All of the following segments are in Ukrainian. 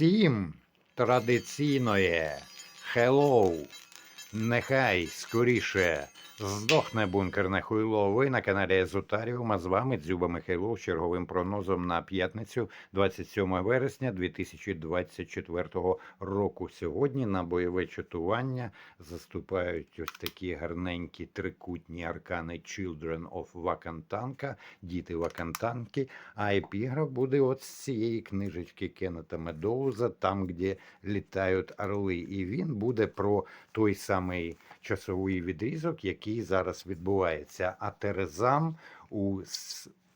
Всім традиційноє Хеллоу. Нехай скоріше здохне бункерне хуйло. Ви на каналі Езотаріум, а з вами Дзюба Михайло з черговим прогнозом на п'ятницю 27 вересня 2024 року. Сьогодні на бойове чатування заступають ось такі гарненькі трикутні аркани Children of Вакантанка, діти Вакантанки. А епіграф буде от з цієї книжечки Кеннета Медоуза, там, де літають орли. І він буде про той самий часовий відрізок, який зараз відбувається. А Терезам у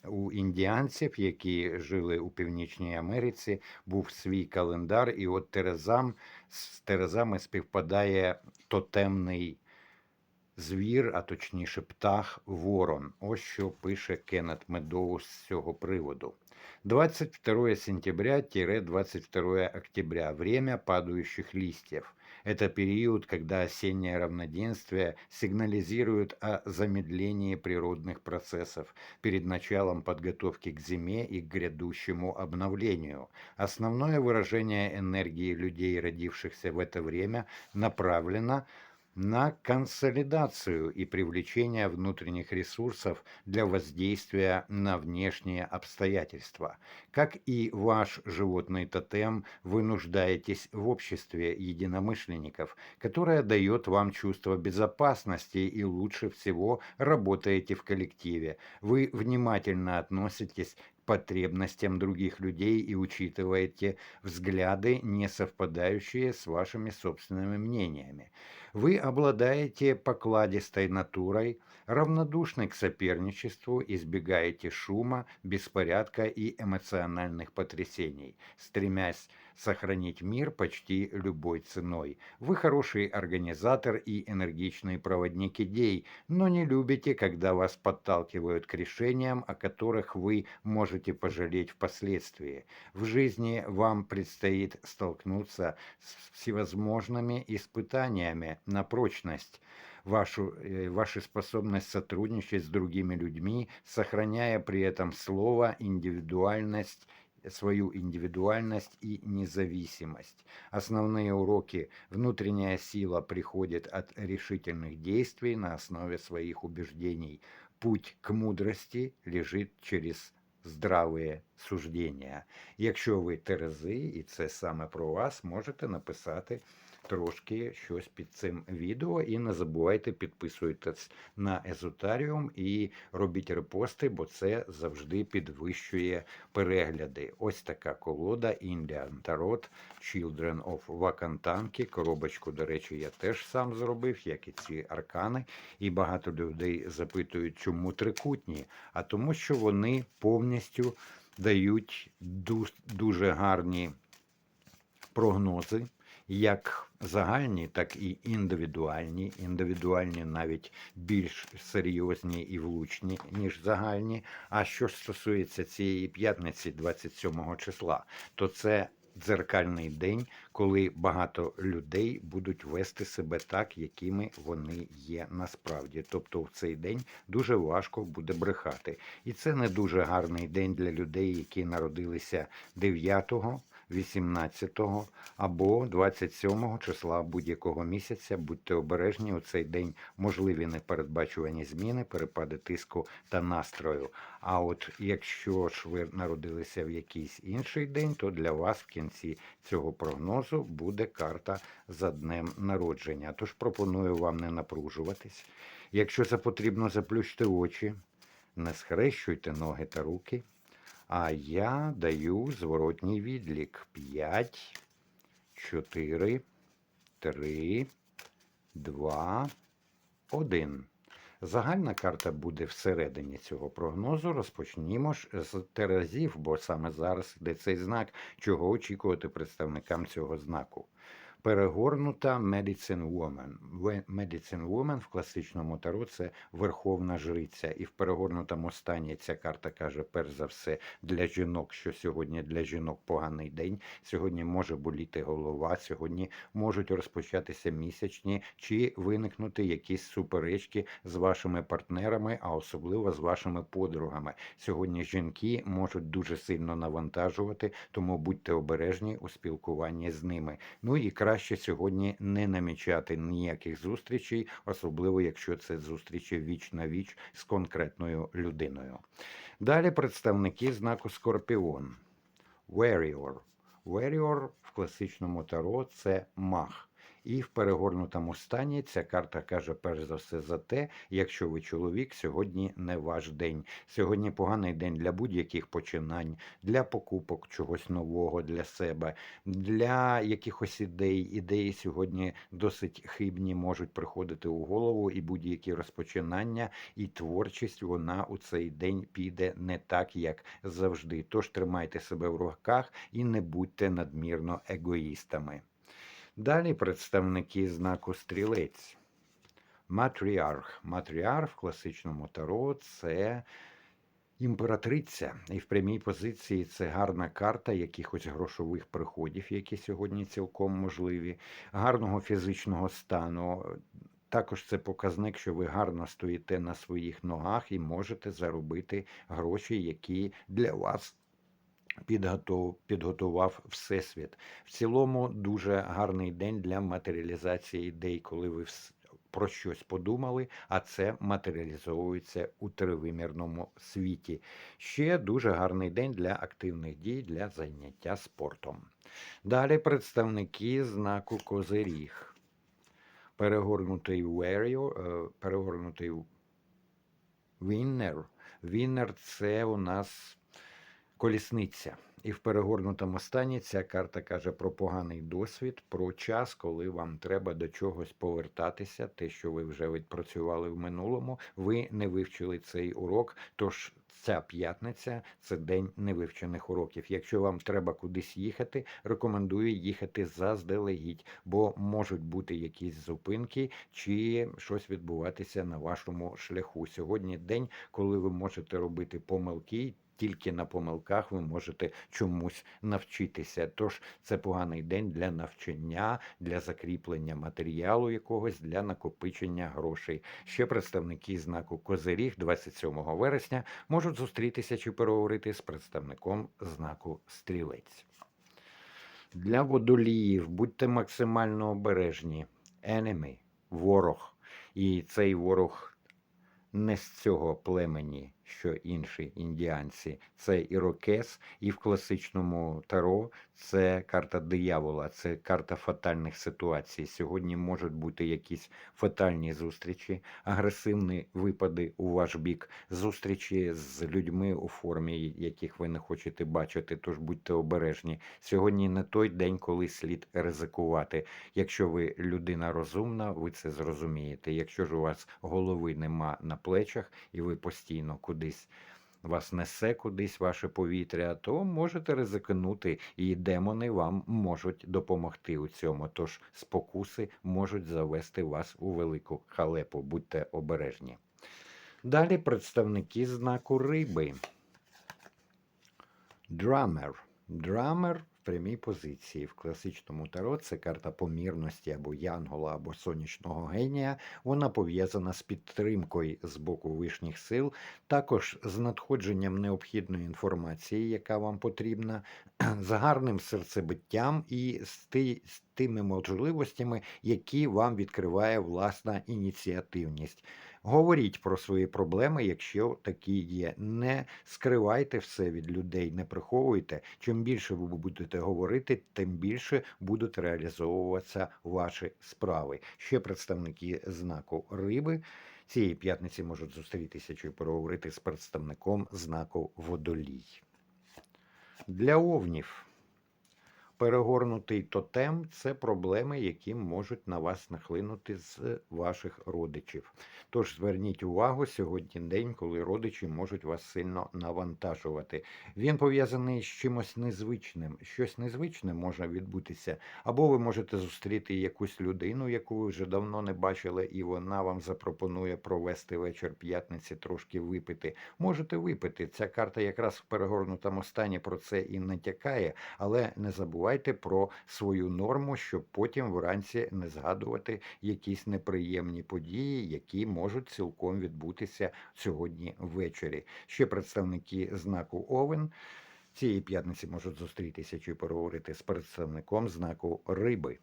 у індіанців, які жили у Північній Америці, був свій календар, і от Терезам з Терезами співпадає тотемний звір, а точніше птах Ворон. Ось що пише Кеннет Медоуз з цього приводу. 22 сентября-22 октября. Время падающих листьев. Это период, когда осеннее равноденствие сигнализирует о замедлении природных процессов перед началом подготовки к зиме и к грядущему обновлению. Основное выражение энергии людей, родившихся в это время, направлено на консолидацию и привлечение внутренних ресурсов для воздействия на внешние обстоятельства. Как и ваш животный тотем, вы нуждаетесь в обществе единомышленников, которое дает вам чувство безопасности и лучше всего работаете в коллективе. Вы внимательно относитесь потребностям других людей и учитываете взгляды, не совпадающие с вашими собственными мнениями. Вы обладаете покладистой натурой, равнодушны к соперничеству, избегаете шума, беспорядка и эмоциональных потрясений, стремясь сохранить мир почти любой ценой. Вы хороший организатор и энергичный проводник идей, но не любите, когда вас подталкивают к решениям, о которых вы можете пожалеть впоследствии. В жизни вам предстоит столкнуться с всевозможными испытаниями на прочность вашу, э, ваша способность сотрудничать с другими людьми, сохраняя при этом слово, индивидуальность, свою индивидуальность и независимость. Основные уроки внутренняя сила приходит от решительных действий на основе своих убеждений. Путь к мудрости лежит через здравые суждення. Якщо ви Терези, і це саме про вас, можете написати трошки щось під цим відео. І не забувайте підписуйтесь на Езотаріум і робіть репости, бо це завжди підвищує перегляди. Ось така колода Indian Tarot Children of Вакантанки. Коробочку, до речі, я теж сам зробив, як і ці аркани. І багато людей запитують, чому трикутні, а тому, що вони повністю дають дуже гарні прогнози, як загальні, так і індивідуальні. Індивідуальні навіть більш серйозні і влучні, ніж загальні. А що ж стосується цієї п'ятниці, 27 числа, то це дзеркальний день, коли багато людей будуть вести себе так, якими вони є насправді. Тобто в цей день дуже важко буде брехати. І це не дуже гарний день для людей, які народилися 9 18 або 27 числа будь-якого місяця. Будьте обережні у цей день можливі непередбачувані зміни, перепади тиску та настрою. А от якщо ж ви народилися в якийсь інший день, то для вас в кінці цього прогнозу буде карта за днем народження. Тож пропоную вам не напружуватись. Якщо це потрібно, заплющте очі, не схрещуйте ноги та руки. А я даю зворотній відлік. 5, 4, 3, 2, 1. Загальна карта буде всередині цього прогнозу. Розпочнімо ж з Терезів, бо саме зараз йде цей знак, чого очікувати представникам цього знаку. Перегорнута Medicine Woman. Medicine Woman в класичному таро це верховна жриця. І в перегорнутому стані ця карта каже, перш за все, для жінок, що сьогодні для жінок поганий день. Сьогодні може боліти голова, сьогодні можуть розпочатися місячні чи виникнути якісь суперечки з вашими партнерами, а особливо з вашими подругами. Сьогодні жінки можуть дуже сильно навантажувати, тому будьте обережні у спілкуванні з ними. Ну і краще сьогодні не намічати ніяких зустрічей, особливо якщо це зустрічі віч на віч з конкретною людиною. Далі представники знаку Скорпіон. Warrior. Warrior в класичному таро це маг. І в перегорнутому стані ця карта каже перш за все за те, якщо ви чоловік, сьогодні не ваш день. Сьогодні поганий день для будь-яких починань, для покупок чогось нового для себе, для якихось ідей. Ідеї сьогодні досить хибні можуть приходити у голову, і будь-які розпочинання і творчість вона у цей день піде не так, як завжди. Тож тримайте себе в руках і не будьте надмірно егоїстами. Далі представники знаку стрілець. Матріарх. Матріарх в класичному таро це імператриця. І в прямій позиції це гарна карта якихось грошових приходів, які сьогодні цілком можливі, гарного фізичного стану. Також це показник, що ви гарно стоїте на своїх ногах і можете заробити гроші, які для вас підготував Всесвіт. В цілому дуже гарний день для матеріалізації ідей, коли ви про щось подумали, а це матеріалізовується у тривимірному світі. Ще дуже гарний день для активних дій для заняття спортом. Далі представники знаку Козиріг. Перегорнутий warrior, е, перегорнутий Winner. Winner – це у нас колісниця. І в перегорнутому стані ця карта каже про поганий досвід, про час, коли вам треба до чогось повертатися, те, що ви вже відпрацювали в минулому, ви не вивчили цей урок. Тож ця п'ятниця це день невивчених уроків. Якщо вам треба кудись їхати, рекомендую їхати заздалегідь, бо можуть бути якісь зупинки чи щось відбуватися на вашому шляху. Сьогодні день, коли ви можете робити помилки. Тільки на помилках ви можете чомусь навчитися. Тож це поганий день для навчання, для закріплення матеріалу якогось, для накопичення грошей. Ще представники знаку Козиріг 27 вересня можуть зустрітися чи переговорити з представником знаку Стрілець. Для водоліїв будьте максимально обережні. Enemy – ворог. І цей ворог не з цього племені, що інші індіанці. Це ірокез, і в класичному таро це карта диявола, це карта фатальних ситуацій. Сьогодні можуть бути якісь фатальні зустрічі, агресивні випади у ваш бік, зустрічі з людьми у формі, яких ви не хочете бачити. Тож будьте обережні. Сьогодні не той день, коли слід ризикувати. Якщо ви людина розумна, ви це зрозумієте. Якщо ж у вас голови нема на плечах і ви постійно кудись вас несе кудись ваше повітря, то можете ризикнути, і демони вам можуть допомогти у цьому. Тож спокуси можуть завести вас у велику халепу. Будьте обережні. Далі представники знаку риби. Драмер. Драмер в прямій позиції. В класичному таро це карта помірності або янгола, або сонячного генія. Вона пов'язана з підтримкою з боку вишніх сил, також з надходженням необхідної інформації, яка вам потрібна, з гарним серцебиттям і з, тими можливостями, які вам відкриває власна ініціативність. Говоріть про свої проблеми, якщо такі є. Не скривайте все від людей, не приховуйте. Чим більше ви будете говорити, тим більше будуть реалізовуватися ваші справи. Ще представники знаку риби цієї п'ятниці можуть зустрітися чи переговорити з представником знаку водолій. Для овнів. Перегорнутий тотем це проблеми, які можуть на вас нахлинути з ваших родичів. Тож зверніть увагу, сьогодні день, коли родичі можуть вас сильно навантажувати. Він пов'язаний з чимось незвичним. Щось незвичне може відбутися, або ви можете зустріти якусь людину, яку ви вже давно не бачили, і вона вам запропонує провести вечір п'ятниці, трошки випити. Можете випити. Ця карта якраз в перегорнутому стані про це і натякає, але не забувайте про свою норму, щоб потім вранці не згадувати якісь неприємні події, які можуть цілком відбутися сьогодні ввечері. Ще представники знаку Овен. Цієї п'ятниці можуть зустрітися чи поговорити з представником знаку риби.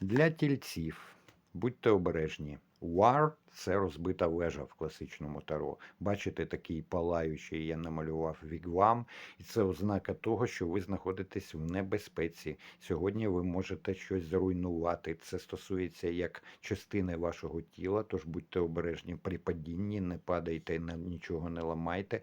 Для тільців будьте обережні. War – це розбита вежа в класичному таро. Бачите, такий палаючий я намалював вігвам, і це ознака того, що ви знаходитесь в небезпеці. Сьогодні ви можете щось зруйнувати. Це стосується як частини вашого тіла, тож будьте обережні при падінні, не падайте, нічого не ламайте.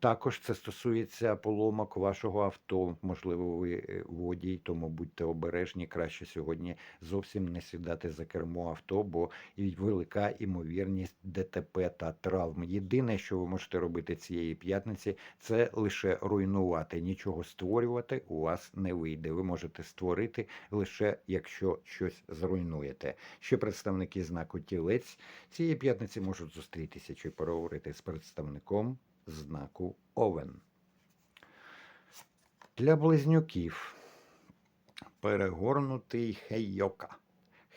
Також це стосується поломок вашого авто. Можливо, ви е, водій, тому будьте обережні. Краще сьогодні зовсім не сідати за кермо авто, бо велика імовірність ДТП та травм. Єдине, що ви можете робити цієї п'ятниці, це лише руйнувати. Нічого створювати у вас не вийде. Ви можете створити лише якщо щось зруйнуєте. Ще представники знаку тілець цієї п'ятниці можуть зустрітися чи переговорити з представником знаку Овен. Для близнюків перегорнутий хейока.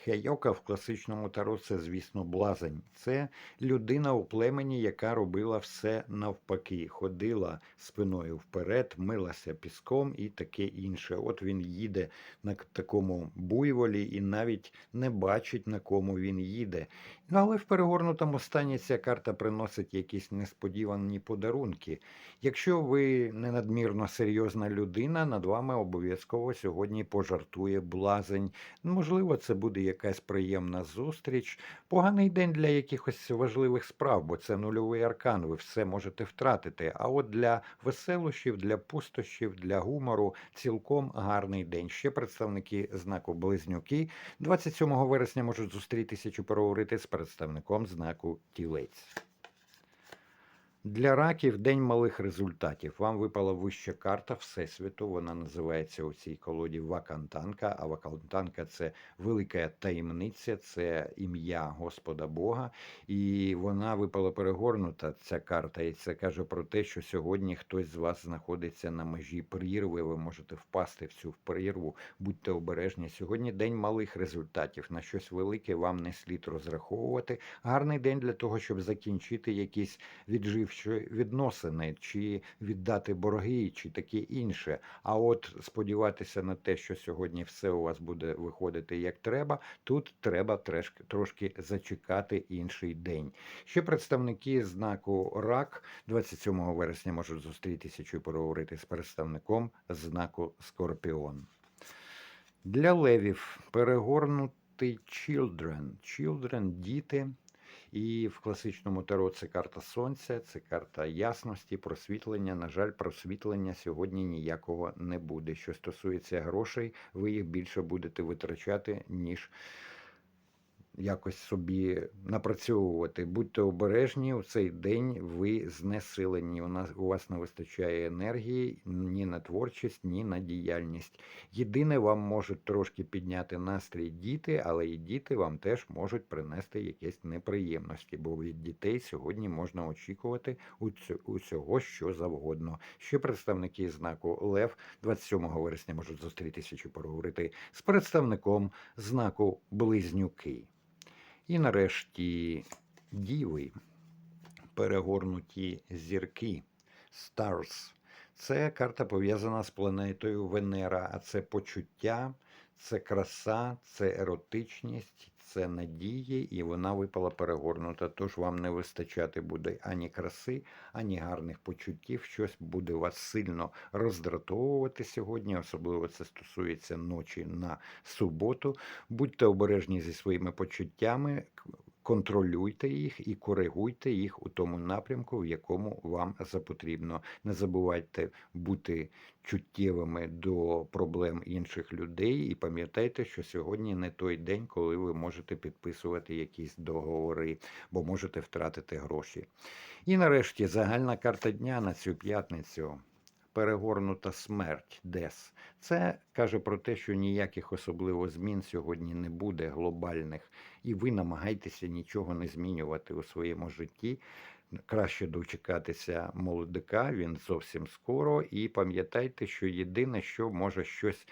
Хейока в класичному таро це, звісно, блазень. Це людина у племені, яка робила все навпаки, ходила спиною вперед, милася піском і таке інше. От він їде на такому буйволі і навіть не бачить, на кому він їде. Ну, але в перегорнутому стані ця карта приносить якісь несподівані подарунки. Якщо ви не надмірно серйозна людина, над вами обов'язково сьогодні пожартує блазень. Можливо, це буде якась приємна зустріч. Поганий день для якихось важливих справ, бо це нульовий аркан, ви все можете втратити. А от для веселощів, для пустощів, для гумору цілком гарний день. Ще представники знаку Близнюки 27 вересня можуть зустрітися чи переговорити з представником знаку Тілець. Для раків день малих результатів. Вам випала вища карта Всесвіту. Вона називається у цій колоді Вакантанка. А Вакантанка це велика таємниця, це ім'я Господа Бога. І вона випала перегорнута, ця карта. І це каже про те, що сьогодні хтось з вас знаходиться на межі прірви. Ви можете впасти в цю прірву. Будьте обережні. Сьогодні день малих результатів. На щось велике вам не слід розраховувати. Гарний день для того, щоб закінчити якісь відживчі відносини, чи віддати борги, чи таке інше. А от сподіватися на те, що сьогодні все у вас буде виходити як треба, тут треба трешки- трошки зачекати інший день. Ще представники знаку РАК 27 вересня можуть зустрітися чи поговорити з представником знаку Скорпіон. Для левів перегорнутий children. Children – діти. І в класичному таро це карта сонця, це карта ясності, просвітлення. На жаль, просвітлення сьогодні ніякого не буде. Що стосується грошей, ви їх більше будете витрачати, ніж якось собі напрацьовувати. Будьте обережні, у цей день ви знесилені. У нас у вас не вистачає енергії ні на творчість, ні на діяльність. Єдине, вам можуть трошки підняти настрій діти, але і діти вам теж можуть принести якісь неприємності, бо від дітей сьогодні можна очікувати усього, що завгодно. Ще представники знаку Лев 27 вересня можуть зустрітися чи поговорити з представником знаку Близнюки. І нарешті діви, перегорнуті зірки, Stars. Це карта пов'язана з планетою Венера, а це почуття, це краса, це еротичність, це надії, і вона випала перегорнута. Тож вам не вистачати буде ані краси, ані гарних почуттів. Щось буде вас сильно роздратовувати сьогодні, особливо це стосується ночі на суботу. Будьте обережні зі своїми почуттями. Контролюйте їх і коригуйте їх у тому напрямку, в якому вам запотрібно. Не забувайте бути чуттєвими до проблем інших людей, і пам'ятайте, що сьогодні не той день, коли ви можете підписувати якісь договори, бо можете втратити гроші. І нарешті загальна карта дня на цю п'ятницю. Перегорнута смерть Дес. Це каже про те, що ніяких особливо змін сьогодні не буде глобальних, і ви намагайтеся нічого не змінювати у своєму житті. Краще дочекатися молодика, він зовсім скоро. І пам'ятайте, що єдине, що може щось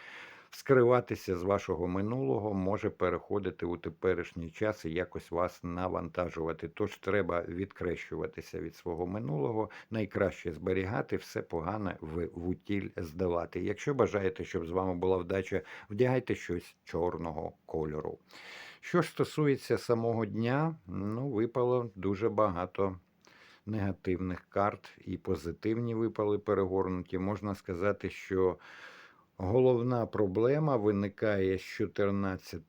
скриватися з вашого минулого, може переходити у теперішній час і якось вас навантажувати. Тож треба відкрещуватися від свого минулого, найкраще зберігати все погане в, в утіль здавати. Якщо бажаєте, щоб з вами була вдача, вдягайте щось чорного кольору. Що ж стосується самого дня, ну випало дуже багато негативних карт і позитивні випали перегорнуті. Можна сказати, що головна проблема виникає з 14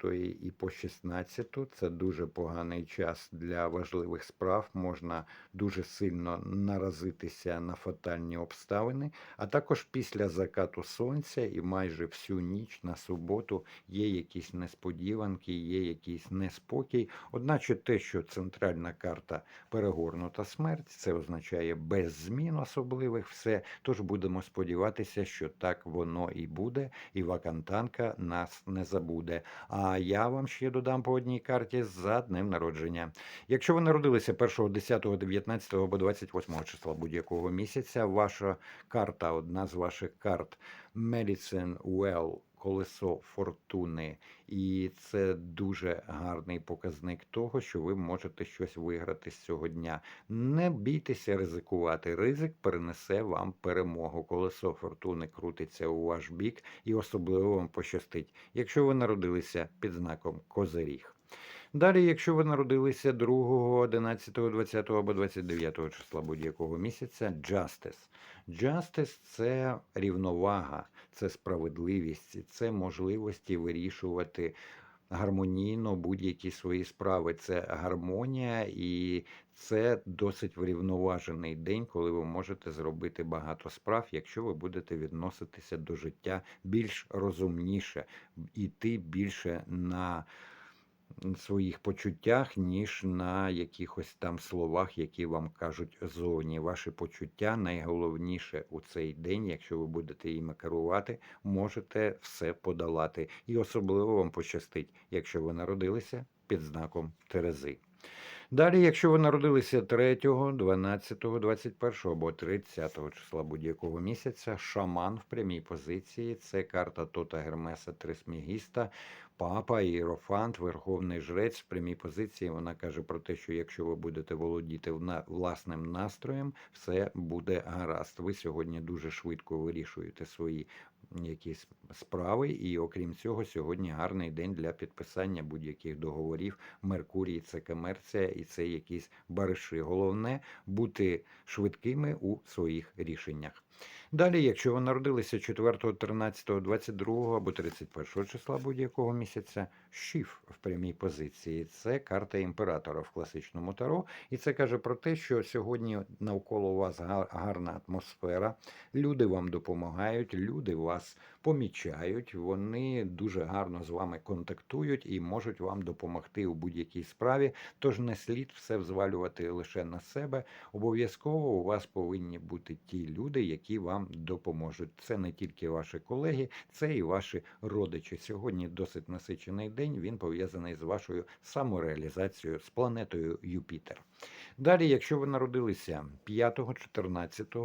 і по 16. Це дуже поганий час для важливих справ. Можна дуже сильно наразитися на фатальні обставини. А також після закату сонця і майже всю ніч на суботу є якісь несподіванки, є якийсь неспокій. Одначе те, що центральна карта перегорнута смерть, це означає без змін особливих все. Тож будемо сподіватися, що так воно і буде, і вакантанка нас не забуде. А я вам ще додам по одній карті за днем народження. Якщо ви народилися 1, 10, 19 або 28 числа будь-якого місяця, ваша карта, одна з ваших карт Medicine Well, колесо фортуни, і це дуже гарний показник того, що ви можете щось виграти з цього дня. Не бійтеся ризикувати. Ризик перенесе вам перемогу. Колесо фортуни крутиться у ваш бік і особливо вам пощастить, якщо ви народилися під знаком Козиріг. Далі, якщо ви народилися 2, 11, 20 або 29 числа будь-якого місяця, Justice. Justice – це рівновага, це справедливість, це можливості вирішувати гармонійно будь-які свої справи. Це гармонія і це досить врівноважений день, коли ви можете зробити багато справ, якщо ви будете відноситися до життя більш розумніше, іти більше на своїх почуттях, ніж на якихось там словах, які вам кажуть зовні. Ваші почуття найголовніше у цей день, якщо ви будете їм керувати, можете все подолати. І особливо вам пощастить, якщо ви народилися під знаком Терези. Далі, якщо ви народилися 3, 12, 21 або 30 числа будь-якого місяця, шаман в прямій позиції це карта Тота Гермеса Трисмігіста, папа, іерофант, верховний жрець в прямій позиції. Вона каже про те, що якщо ви будете володіти власним настроєм, все буде гаразд. Ви сьогодні дуже швидко вирішуєте свої якісь справи, і окрім цього, сьогодні гарний день для підписання будь-яких договорів. Меркурій це комерція і це якісь бариші. Головне бути швидкими у своїх рішеннях. Далі, якщо ви народилися 4, 13, 22 або 31 числа будь-якого місяця, шіф в прямій позиції це карта імператора в класичному таро. І це каже про те, що сьогодні навколо вас гарна атмосфера, люди вам допомагають, люди вас помічають, вони дуже гарно з вами контактують і можуть вам допомогти у будь-якій справі. Тож не слід все взвалювати лише на себе. Обов'язково у вас повинні бути ті люди, які вам допоможуть. Це не тільки ваші колеги, це і ваші родичі. Сьогодні досить насичений день. Він пов'язаний з вашою самореалізацією з планетою Юпітер. Далі, якщо ви народилися 5, 14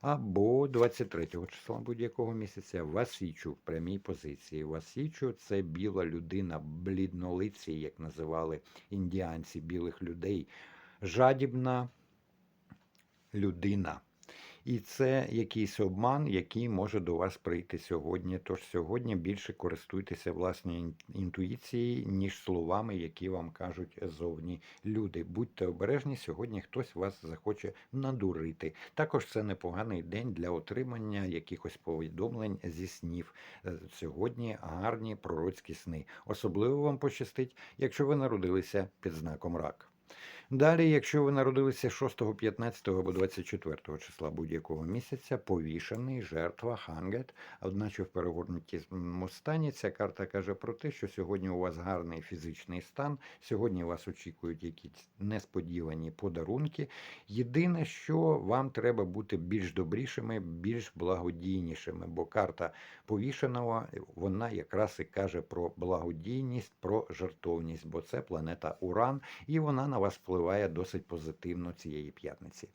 або 23 числа будь-якого місяця Васічу в прямій позиції. Васічу це біла людина, бліднолиці, як називали індіанці білих людей, жадібна людина. І це якийсь обман, який може до вас прийти сьогодні. Тож сьогодні більше користуйтеся власною ін- інтуїцією, ніж словами, які вам кажуть зовні люди. Будьте обережні, сьогодні хтось вас захоче надурити. Також це непоганий день для отримання якихось повідомлень зі снів. Е, Сьогодні гарні пророцькі сни. Особливо вам пощастить, якщо ви народилися під знаком рак. Далі, якщо ви народилися 6, 15 або 24 числа будь-якого місяця, повішений, жертва, хангет, одначе в перегорнутому стані ця карта каже про те, що сьогодні у вас гарний фізичний стан, сьогодні вас очікують якісь несподівані подарунки. Єдине, що вам треба бути більш добрішими, більш благодійнішими, бо карта повішеного вона якраз і каже про благодійність, про жертовність, бо це планета Уран, і вона на вас впливає досить позитивно цієї п'ятниці.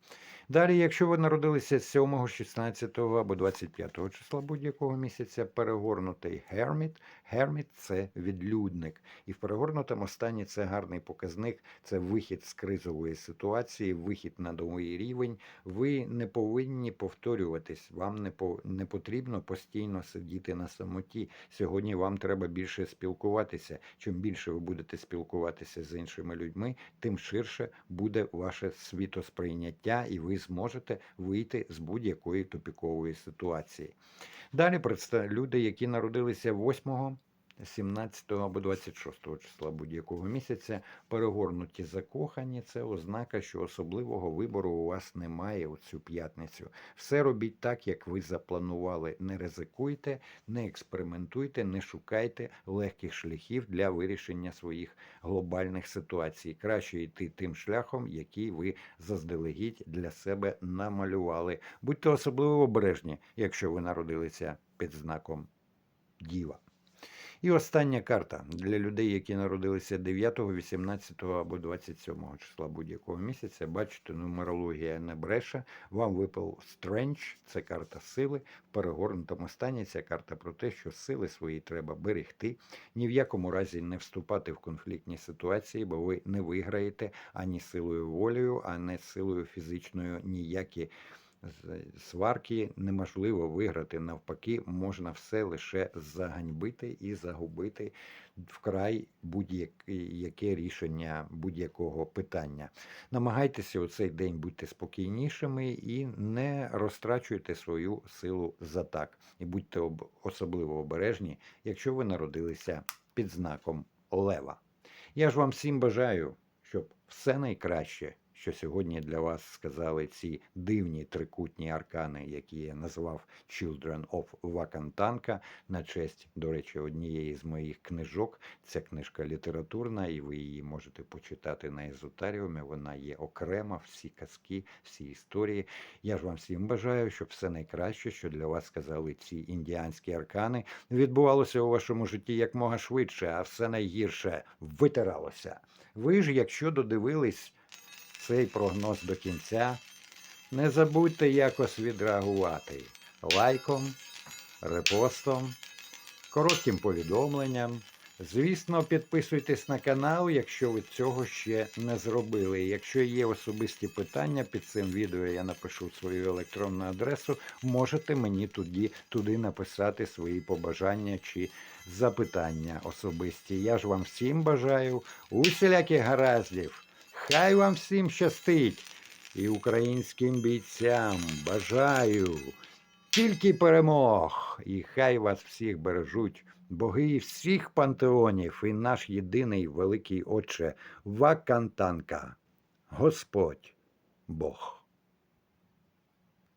Далі, якщо ви народилися 7, 16 або 25 числа будь-якого місяця, перегорнутий Герміт. Герміт це відлюдник. І в перегорнутому стані це гарний показник, це вихід з кризової ситуації, вихід на новий рівень. Ви не повинні повторюватись, вам не, по, не потрібно постійно сидіти на самоті. Сьогодні вам треба більше спілкуватися. Чим більше ви будете спілкуватися з іншими людьми, тим ширше буде ваше світосприйняття, і ви зможете вийти з будь-якої тупікової ситуації. Далі люди, які народилися 8, 17 або 26 числа будь-якого місяця, перегорнуті закохані, це ознака, що особливого вибору у вас немає у цю п'ятницю. Все робіть так, як ви запланували. Не ризикуйте, не експериментуйте, не шукайте легких шляхів для вирішення своїх глобальних ситуацій. Краще йти тим шляхом, який ви заздалегідь для себе намалювали. Будьте особливо обережні, якщо ви народилися під знаком Діва. І остання карта для людей, які народилися 9, 18 або 27 числа будь-якого місяця. Бачите, нумерологія не бреше. Вам випав Strange, це карта сили. В перегорнутому стані ця карта про те, що сили свої треба берегти, ні в якому разі не вступати в конфліктні ситуації, бо ви не виграєте ані силою волею, ані силою фізичною ніякі сварки неможливо виграти. Навпаки, можна все лише заганьбити і загубити вкрай будь-яке рішення будь-якого питання. Намагайтеся у цей день бути спокійнішими і не розтрачуйте свою силу за так. І будьте особливо обережні, якщо ви народилися під знаком Лева. Я ж вам всім бажаю, щоб все найкраще, що сьогодні для вас сказали ці дивні трикутні аркани, які я назвав Children of Вакантанка, на честь, до речі, однієї з моїх книжок. Ця книжка літературна, і ви її можете почитати на езотаріумі. Вона є окрема, всі казки, всі історії. Я ж вам всім бажаю, щоб все найкраще, що для вас сказали ці індіанські аркани, відбувалося у вашому житті якмога швидше, а все найгірше витиралося. Ви ж, якщо додивились цей прогноз до кінця, не забудьте якось відреагувати лайком, репостом, коротким повідомленням. Звісно, підписуйтесь на канал, якщо ви цього ще не зробили. Якщо є особисті питання під цим відео, я напишу свою електронну адресу. Можете мені туди, туди написати свої побажання чи запитання особисті. Я ж вам всім бажаю усіляких гараздів. Хай вам всім щастить! І українським бійцям бажаю тільки перемог, і хай вас всіх бережуть боги всіх пантеонів і наш єдиний великий Отче Вакантанка, Господь Бог.